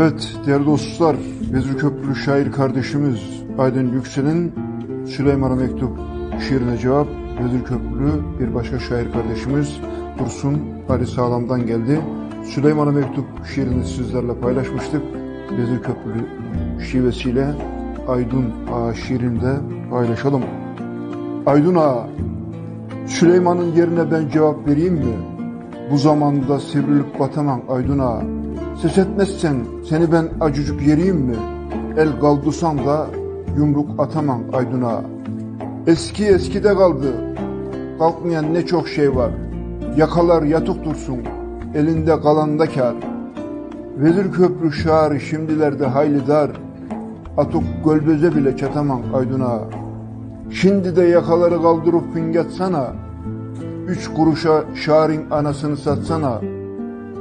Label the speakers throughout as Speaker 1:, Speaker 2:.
Speaker 1: Evet değerli dostlar, Vezir Köprülü şair kardeşimiz Aydın Yüksel'in Süleyman'a mektup şiirine cevap Vezir Köprülü bir başka şair kardeşimiz Dursun Ali Sağlam'dan geldi. Süleyman'a mektup şiirini sizlerle paylaşmıştık. Vezir Köprülü şivesiyle Aydın Ağa şiirini de paylaşalım. Aydın Ağa, Süleyman'ın yerine ben cevap vereyim mi? Bu zamanda sivrilip batamam Aydın Ağa. Ses etmezsen seni ben acıcık yeriyim mi? El kaldırsam da yumruk atamam Aydın Ağa. Eski eskide kaldı. Kalkmayan ne çok şey var. Yakalar yatık dursun. Elinde kalanda kar. Vezir köprü şairi şimdilerde hayli dar. Atık gölböze bile çatamam Aydın Ağa. Şimdi de yakaları kaldırıp fıngatsana. Üç kuruşa şarin anasını satsana.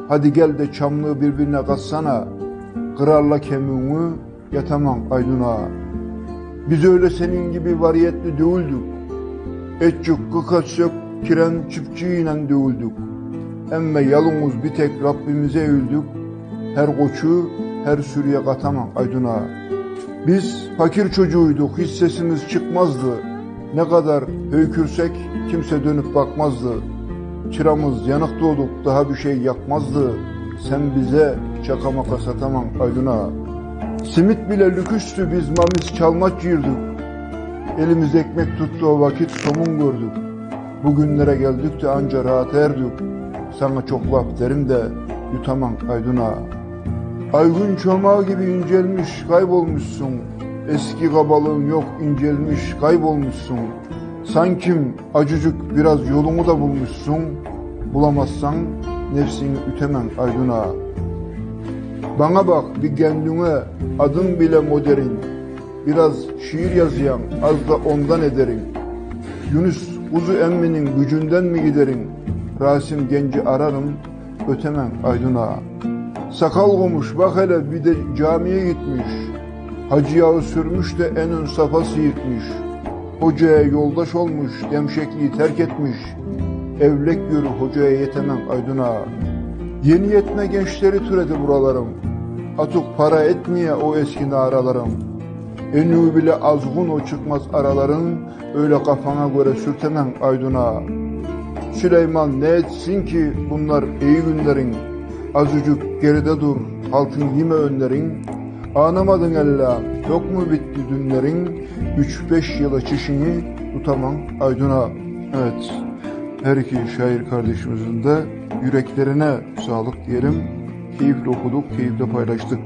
Speaker 1: Hadi gel de çamlığı birbirine katsana. Kırarla kemiğini yatamam Aydın Ağa. Biz öyle senin gibi variyetli değildik. Etçük, kıkaççık, kiren çiftçiyle değildik. Emme yalımız bir tek Rabbimize eğildik. Her koçu, her sürüye katamam Aydın Ağa. Biz fakir çocuğuyduk, hiç sesimiz çıkmazdı. Ne kadar höykürsek kimse dönüp bakmazdı. Çıramız yanık doğduk, daha bir şey yakmazdı. Sen bize şaka maka satamam Aydın Ağa. Simit bile lüküştü, biz mamis çalmaç yirdik. Elimiz ekmek tuttu o vakit somun gördük. Bugünlere geldik de anca rahat erdik. Sana çok laf derim de yutamam Aydın Ağa. Aygün çomağı gibi incelmiş kaybolmuşsun. Eski kabalığın yok incelmiş kaybolmuşsun. Sankim acıcık biraz yolunu da bulmuşsun. Bulamazsan nefsini ütemem Aydın Ağa. Bana bak bir kendine adın bile modern. Biraz şiir yazıyan az da ondan ederim. Yunus Uzu emminin gücünden mi giderim? Rasim genci ararım ötemem Aydın Ağa. Sakal olmuş bak hele bir de camiye gitmiş. Hacı yağı sürmüş de en ön safası yırtmış. Hocaya yoldaş olmuş, gemşekliği terk etmiş. Evlek yürü hocaya yetemem Aydın Ağa. Yeni yetme gençleri türedi buralarım. Atık para etmeye o eski naralarım. Enü bile azgun o çıkmaz araların, öyle kafana göre sürtemem Aydın Ağa. Süleyman ne etsin ki bunlar iyi günlerin, azıcık geride dur, halkın yeme önlerin. Ağlamadın ella, yok mu bitti dünlerin, üç beş yıla çişini tutamam Aydın Ağa. Evet, her iki şair kardeşimizin de yüreklerine sağlık diyelim. Keyifle okuduk, keyifle paylaştık.